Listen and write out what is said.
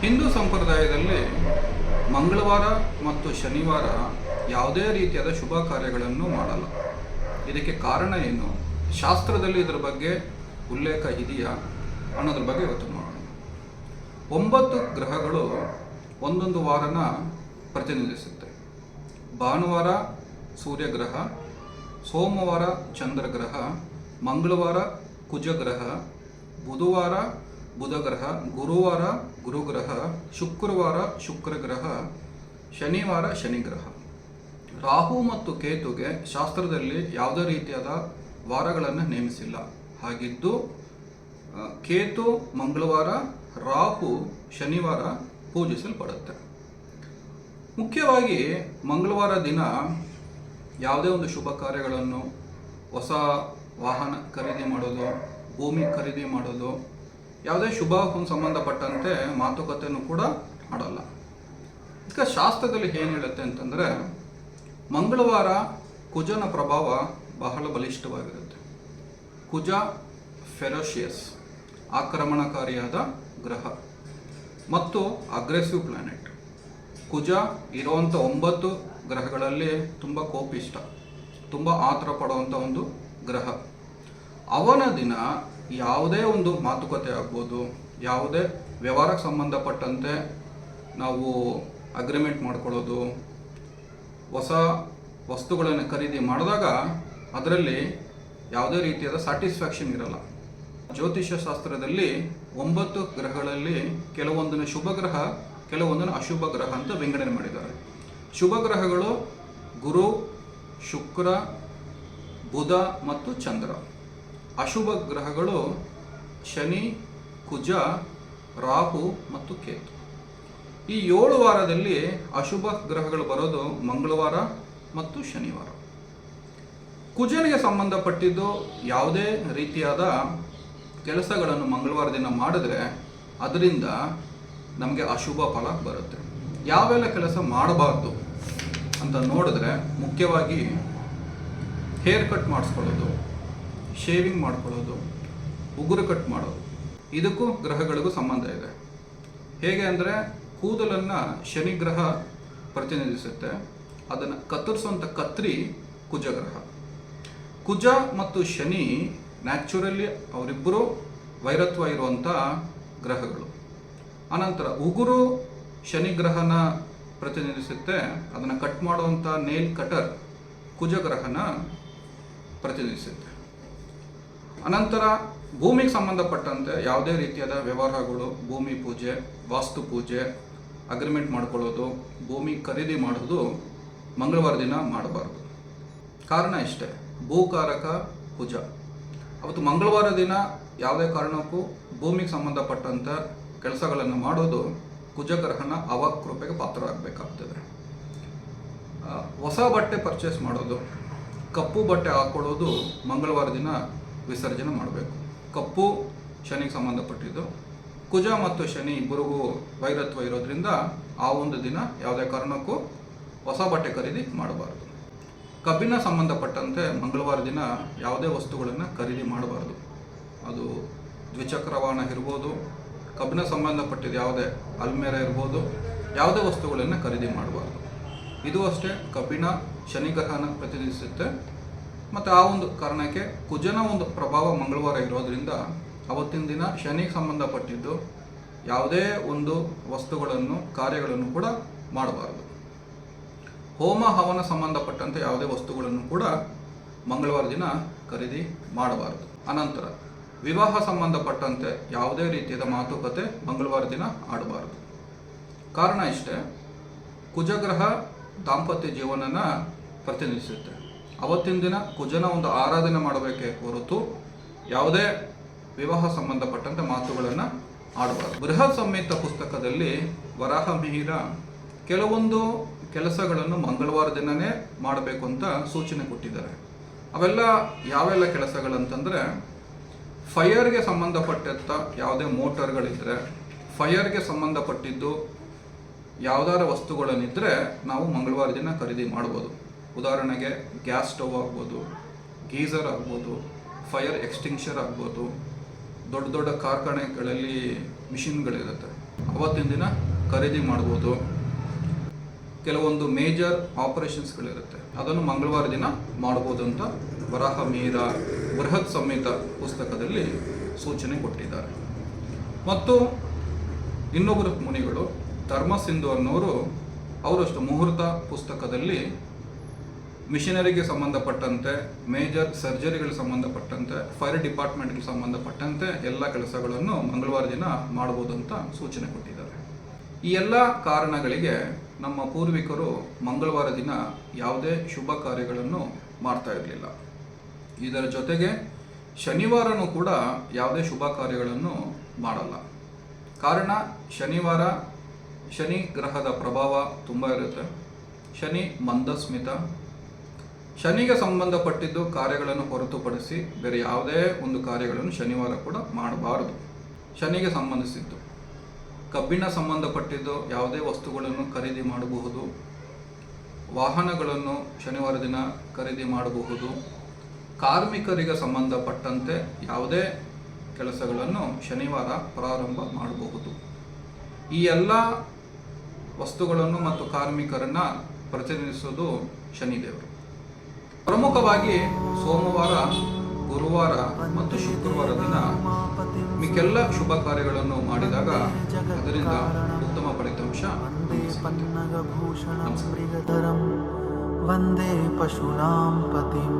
ಹಿಂದೂ ಸಂಪ್ರದಾಯದಲ್ಲಿ ಮಂಗಳವಾರ ಮತ್ತು ಶನಿವಾರ ಯಾವುದೇ ರೀತಿಯಾದ ಶುಭ ಕಾರ್ಯಗಳನ್ನು ಮಾಡಲ್ಲ. ಇದಕ್ಕೆ ಕಾರಣ ಏನು? ಶಾಸ್ತ್ರದಲ್ಲಿ ಇದರ ಬಗ್ಗೆ ಉಲ್ಲೇಖ ಇದೆಯಾ ಅನ್ನೋದ್ರ ಬಗ್ಗೆ ಇವತ್ತು ನೋಡೋಣ. ಒಂಬತ್ತು ಗ್ರಹಗಳು ಒಂದೊಂದು ವಾರನ ಪ್ರತಿನಿಧಿಸುತ್ತೆ. ಭಾನುವಾರ ಸೂರ್ಯಗ್ರಹ, ಸೋಮವಾರ ಚಂದ್ರಗ್ರಹ, ಮಂಗಳವಾರ ಕುಜಗ್ರಹ, ಬುಧವಾರ ಬುಧಗ್ರಹ, ಗುರುವಾರ ಗುರುಗ್ರಹ, ಶುಕ್ರವಾರ ಶುಕ್ರಗ್ರಹ, ಶನಿವಾರ ಶನಿಗ್ರಹ. ರಾಹು ಮತ್ತು ಕೇತುಗೆ ಶಾಸ್ತ್ರದಲ್ಲಿ ಯಾವುದೇ ರೀತಿಯಾದ ವಾರಗಳನ್ನು ನೇಮಿಸಿಲ್ಲ. ಹಾಗಿದ್ದು ಕೇತು ಮಂಗಳವಾರ, ರಾಹು ಶನಿವಾರ ಪೂಜಿಸಲ್ಪಡುತ್ತೆ. ಮುಖ್ಯವಾಗಿ ಮಂಗಳವಾರ ದಿನ ಯಾವುದೇ ಒಂದು ಶುಭ ಕಾರ್ಯಗಳನ್ನು, ಹೊಸ ವಾಹನ ಖರೀದಿ ಮಾಡೋದು, ಭೂಮಿ ಖರೀದಿ ಮಾಡೋದು ಯಾವುದೇ ಶುಭ ಸಂಬಂಧಪಟ್ಟಂತೆ ಮಾತುಕತೆಯನ್ನು ಕೂಡ ಮಾಡಲ್ಲ. ಈಗ ಶಾಸ್ತ್ರದಲ್ಲಿ ಏನು ಹೇಳುತ್ತೆ ಅಂತಂದರೆ, ಮಂಗಳವಾರ ಕುಜನ ಪ್ರಭಾವ ಬಹಳ ಬಲಿಷ್ಠವಾಗಿರುತ್ತೆ. ಕುಜ ಫೆರೋಷಿಯಸ್, ಆಕ್ರಮಣಕಾರಿಯಾದ ಗ್ರಹ. ಮತ್ತು ಅಗ್ರೆಸಿವ್ ಪ್ಲಾನೆಟ್. ಕುಜ ಇರುವಂಥ ಒಂಬತ್ತು ಗ್ರಹಗಳಲ್ಲಿ ತುಂಬ ಕೋಪಿಷ್ಟ ತುಂಬ ಆತರ ಪಡುವಂಥ ಒಂದು ಗ್ರಹ. ಅವನ ದಿನ ಯಾವುದೇ ಒಂದು ಮಾತುಕತೆ ಆಗ್ಬೋದು, ಯಾವುದೇ ವ್ಯವಹಾರಕ್ಕೆ ಸಂಬಂಧಪಟ್ಟಂತೆ ನಾವು ಅಗ್ರಿಮೆಂಟ್ ಮಾಡ್ಕೊಳ್ಳೋದು, ಹೊಸ ವಸ್ತುಗಳನ್ನು ಖರೀದಿ ಮಾಡಿದಾಗ ಅದರಲ್ಲಿ ಯಾವುದೇ ರೀತಿಯಾದ ಸ್ಯಾಟಿಸ್ಫ್ಯಾಕ್ಷನ್ ಇರಲ್ಲ. ಜ್ಯೋತಿಷ್ಯ ಶಾಸ್ತ್ರದಲ್ಲಿ ಒಂಬತ್ತು ಗ್ರಹಗಳಲ್ಲಿ ಕೆಲವೊಂದನ್ನು ಶುಭ ಗ್ರಹ ಕೆಲವೊಂದನ್ನು ಅಶುಭ ಗ್ರಹ ಅಂತ ವಿಂಗಡಣೆ ಮಾಡಿದ್ದಾರೆ. ಶುಭ ಗ್ರಹಗಳು ಗುರು, ಶುಕ್ರ, ಬುಧ ಮತ್ತು ಚಂದ್ರ. ಅಶುಭ ಗ್ರಹಗಳು ಶನಿ, ಕುಜ, ರಾಹು ಮತ್ತು ಕೇತು. ಈ ಏಳು ವಾರದಲ್ಲಿ ಅಶುಭ ಗ್ರಹಗಳು ಬರೋದು ಮಂಗಳವಾರ ಮತ್ತು ಶನಿವಾರ. ಕುಜನಿಗೆ ಸಂಬಂಧಪಟ್ಟಿದ್ದು ಯಾವುದೇ ರೀತಿಯಾದ ಕೆಲಸಗಳನ್ನು ಮಂಗಳವಾರ ದಿನ ಮಾಡಿದ್ರೆ ಅದರಿಂದ ನಮಗೆ ಅಶುಭ ಫಲ ಬರುತ್ತೆ. ಯಾವೆಲ್ಲ ಕೆಲಸ ಮಾಡಬಾರ್ದು ಅಂತ ನೋಡಿದ್ರೆ ಮುಖ್ಯವಾಗಿ ಹೇರ್ ಕಟ್ ಮಾಡಿಸ್ಕೊಳ್ಳೋದು ಶೇವಿಂಗ್ ಮಾಡ್ಕೊಳ್ಳೋದು, ಉಗುರು ಕಟ್ ಮಾಡೋದು. ಇದಕ್ಕೂ ಗ್ರಹಗಳಿಗೂ ಸಂಬಂಧ ಇದೆ. ಹೇಗೆ ಅಂದರೆ ಕೂದಲನ್ನು ಶನಿ ಗ್ರಹ ಪ್ರತಿನಿಧಿಸುತ್ತೆ. ಅದನ್ನು ಕತ್ತರಿಸುವಂಥ ಕತ್ರಿ ಕುಜಗ್ರಹ. ಕುಜ ಮತ್ತು ಶನಿ ನ್ಯಾಚುರಲಿ ಅವರಿಬ್ಬರು ವೈರತ್ವ ಇರುವಂಥ ಗ್ರಹಗಳು. ಅನಂತರ ಉಗುರು ಶನಿ ಗ್ರಹನ ಪ್ರತಿನಿಧಿಸುತ್ತೆ. ಅದನ್ನು ಕಟ್ ಮಾಡುವಂಥ ನೇಲ್ ಕಟರ್ ಕುಜಗ್ರಹನ ಪ್ರತಿನಿಧಿಸುತ್ತೆ. ಅನಂತರ ಭೂಮಿಗೆ ಸಂಬಂಧಪಟ್ಟಂತೆ ಯಾವುದೇ ರೀತಿಯಾದ ವ್ಯವಹಾರಗಳು, ಭೂಮಿ ಪೂಜೆ, ವಾಸ್ತು ಪೂಜೆ ಅಗ್ರಿಮೆಂಟ್ ಮಾಡ್ಕೊಳ್ಳೋದು, ಭೂಮಿ ಖರೀದಿ ಮಾಡೋದು ಮಂಗಳವಾರ ದಿನ ಮಾಡಬಾರ್ದು. ಕಾರಣ ಇಷ್ಟೇ, ಭೂಕಾರಕ ಪೂಜಾ. ಅವತ್ತು ಮಂಗಳವಾರ ದಿನ ಯಾವುದೇ ಕಾರಣಕ್ಕೂ ಭೂಮಿಗೆ ಸಂಬಂಧಪಟ್ಟಂಥ ಕೆಲಸಗಳನ್ನು ಮಾಡೋದು ಕುಜಗ್ರಹಣ ಅವಕೃಪೆಗೆ ಪಾತ್ರರಾಗಬೇಕಾಗ್ತದೆ ಹೊಸ ಬಟ್ಟೆ ಪರ್ಚೇಸ್ ಮಾಡೋದು, ಕಪ್ಪು ಬಟ್ಟೆ ಹಾಕ್ಕೊಳ್ಳೋದು ಮಂಗಳವಾರ ದಿನ ವಿಸರ್ಜನೆ ಮಾಡಬೇಕು. ಕಪ್ಪು ಶನಿಗೆ ಸಂಬಂಧಪಟ್ಟಿದ್ದು, ಕುಜ ಮತ್ತು ಶನಿ ಇಬ್ಬರಿಗೂ ವೈರತ್ವ ಇರೋದ್ರಿಂದ ಆ ಒಂದು ದಿನ ಯಾವುದೇ ಕಾರಣಕ್ಕೂ ಹೊಸ ಬಟ್ಟೆ ಖರೀದಿ ಮಾಡಬಾರ್ದು. ಕಬ್ಬಿನ ಸಂಬಂಧಪಟ್ಟಂತೆ ಮಂಗಳವಾರ ದಿನ ಯಾವುದೇ ವಸ್ತುಗಳನ್ನು ಖರೀದಿ ಮಾಡಬಾರ್ದು. ಅದು ದ್ವಿಚಕ್ರ ವಾಹನ ಇರ್ಬೋದು, ಕಬ್ಬಿನ ಸಂಬಂಧಪಟ್ಟಿದ್ದು ಯಾವುದೇ ಅಲ್ಮೇರ ಇರ್ಬೋದು, ಯಾವುದೇ ವಸ್ತುಗಳನ್ನು ಖರೀದಿ ಮಾಡಬಾರ್ದು. ಇದು ಅಷ್ಟೇ ಕಬ್ಬಿಣ ಶನಿಗ್ರಹನ ಪ್ರತಿನಿಧಿಸುತ್ತೆ. ಮತ್ತು ಆ ಒಂದು ಕಾರಣಕ್ಕೆ ಕುಜನ ಒಂದು ಪ್ರಭಾವ ಮಂಗಳವಾರ ಇರೋದರಿಂದ ಅವತ್ತಿನ ದಿನ ಶನಿಗೆ ಸಂಬಂಧಪಟ್ಟಿದ್ದು ಯಾವುದೇ ಒಂದು ವಸ್ತುಗಳನ್ನು, ಕಾರ್ಯಗಳನ್ನು ಕೂಡ ಮಾಡಬಾರದು. ಹೋಮ, ಹವನ ಸಂಬಂಧಪಟ್ಟಂತೆ ಯಾವುದೇ ವಸ್ತುಗಳನ್ನು ಕೂಡ ಮಂಗಳವಾರ ದಿನ ಖರೀದಿ ಮಾಡಬಾರದು. ಅನಂತರ ವಿವಾಹ ಸಂಬಂಧಪಟ್ಟಂತೆ ಯಾವುದೇ ರೀತಿಯಾದ ಮಾತುಕತೆ ಮಂಗಳವಾರ ದಿನ ಆಡಬಾರದು. ಕಾರಣ ಇಷ್ಟೇ, ಕುಜಗ್ರಹ ದಾಂಪತ್ಯ ಜೀವನನ ಪ್ರತಿನಿಧಿಸುತ್ತೆ. ಅವತ್ತಿನ ದಿನ ಕುಜನ ಒಂದು ಆರಾಧನೆ ಮಾಡಬೇಕೇ ಹೊರತು ಯಾವುದೇ ವಿವಾಹ ಸಂಬಂಧಪಟ್ಟಂತೆ ಮಾತುಗಳನ್ನು ಆಡಬಾರದು. ಬೃಹತ್ ಸಂಹಿತ ಪುಸ್ತಕದಲ್ಲಿ ವರಾಹ ಮಿಹಿರ ಕೆಲವೊಂದು ಕೆಲಸಗಳನ್ನು ಮಂಗಳವಾರ ದಿನನೇ ಮಾಡಬೇಕು ಅಂತ ಸೂಚನೆ ಕೊಟ್ಟಿದ್ದಾರೆ. ಅವೆಲ್ಲ ಯಾವೆಲ್ಲ ಕೆಲಸಗಳಂತಂದರೆ ಫೈಯರ್ಗೆ ಸಂಬಂಧಪಟ್ಟಂಥ ಯಾವುದೇ ಮೋಟರ್ಗಳಿದ್ದರೆ ಫೈಯರ್ಗೆ ಸಂಬಂಧಪಟ್ಟಿದ್ದು ಯಾವ್ದಾರ ವಸ್ತುಗಳನ್ನಿದ್ದರೆ ನಾವು ಮಂಗಳವಾರ ದಿನ ಖರೀದಿ ಮಾಡ್ಬೋದು. ಉದಾಹರಣೆಗೆ ಗ್ಯಾಸ್ ಸ್ಟವ್ ಆಗ್ಬೋದು, ಗೀಸರ್ ಆಗ್ಬೋದು, ಫೈರ್ ಎಕ್ಸ್ಟಿಂಕ್ಷರ್ ಆಗ್ಬೋದು, ದೊಡ್ಡ ದೊಡ್ಡ ಕಾರ್ಖಾನೆಗಳಲ್ಲಿ ಮಿಷಿನ್ಗಳಿರುತ್ತೆ. ಅವತ್ತಿನ ದಿನ ಖರೀದಿ ಮಾಡ್ಬೋದು. ಕೆಲವೊಂದು ಮೇಜರ್ ಆಪರೇಷನ್ಸ್ಗಳಿರುತ್ತೆ. ಅದನ್ನು ಮಂಗಳವಾರ ದಿನ ಮಾಡ್ಬೋದು ಅಂತ ವರಾಹ ಮೀರ ಬೃಹತ್ ಸಮೇತ ಪುಸ್ತಕದಲ್ಲಿ ಸೂಚನೆ ಕೊಟ್ಟಿದ್ದಾರೆ. ಮತ್ತು ಇನ್ನೊಬ್ಬರು ಮುನಿಗಳು ಧರ್ಮಸಿಂಧು ಅನ್ನೋರು ಅವರಷ್ಟು ಮುಹೂರ್ತ ಪುಸ್ತಕದಲ್ಲಿ ಮಿಷನರಿಗೆ ಸಂಬಂಧಪಟ್ಟಂತೆ, ಮೇಜರ್ ಸರ್ಜರಿಗಳಿಗೆ ಸಂಬಂಧಪಟ್ಟಂತೆ, ಫೈರ್ ಡಿಪಾರ್ಟ್ಮೆಂಟ್ಗೆ ಸಂಬಂಧಪಟ್ಟಂತೆ ಎಲ್ಲ ಕೆಲಸಗಳನ್ನು ಮಂಗಳವಾರ ದಿನ ಮಾಡ್ಬೋದು ಅಂತ ಸೂಚನೆ ಕೊಟ್ಟಿದ್ದಾರೆ. ಈ ಎಲ್ಲ ಕಾರಣಗಳಿಗೆ ನಮ್ಮ ಪೂರ್ವಿಕರು ಮಂಗಳವಾರ ದಿನ ಯಾವುದೇ ಶುಭ ಕಾರ್ಯಗಳನ್ನು ಮಾಡ್ತಾ ಇರಲಿಲ್ಲ. ಇದರ ಜೊತೆಗೆ ಶನಿವಾರನೂ ಕೂಡ ಯಾವುದೇ ಶುಭ ಕಾರ್ಯಗಳನ್ನು ಮಾಡಲ್ಲ. ಕಾರಣ ಶನಿವಾರ ಶನಿ ಗ್ರಹದ ಪ್ರಭಾವ ತುಂಬ ಇರುತ್ತೆ. ಶನಿ ಮಂದಸ್ಮಿತ ಶನಿಗೆ ಸಂಬಂಧಪಟ್ಟಿದ್ದು ಕಾರ್ಯಗಳನ್ನು ಹೊರತುಪಡಿಸಿ ಬೇರೆ ಯಾವುದೇ ಒಂದು ಕಾರ್ಯಗಳನ್ನು ಶನಿವಾರ ಕೂಡ ಮಾಡಬಾರದು. ಶನಿಗೆ ಸಂಬಂಧಿಸಿದ್ದು, ಕಬ್ಬಿಣ ಸಂಬಂಧಪಟ್ಟಿದ್ದು ಯಾವುದೇ ವಸ್ತುಗಳನ್ನು ಖರೀದಿ ಮಾಡಬಹುದು, ವಾಹನಗಳನ್ನು ಶನಿವಾರ ದಿನ ಖರೀದಿ ಮಾಡಬಹುದು, ಕಾರ್ಮಿಕರಿಗೆ ಸಂಬಂಧಪಟ್ಟಂತೆ ಯಾವುದೇ ಕೆಲಸಗಳನ್ನು ಶನಿವಾರ ಪ್ರಾರಂಭ ಮಾಡಬಹುದು. ಈ ಎಲ್ಲ ವಸ್ತುಗಳನ್ನು ಮತ್ತು ಕಾರ್ಮಿಕರನ್ನು ಪ್ರತಿನಿಧಿಸೋದು ಶನಿದೇವರು. ಪ್ರಮುಖವಾಗಿ ಸೋಮವಾರ, ಗುರುವಾರ ಮತ್ತು ಶುಕ್ರವಾರ ದಿನ ಮಿಕ್ಕೆಲ್ಲ ಶುಭ ಕಾರ್ಯಗಳನ್ನು ಮಾಡಿದಾಗ ಅದರಿಂದ ಉತ್ತಮ ಫಲಿತಾಂಶ ನಮಸ್ಕಾರ. ವಂದೇ ಪಶುನಾಂ ಪತಿಂ.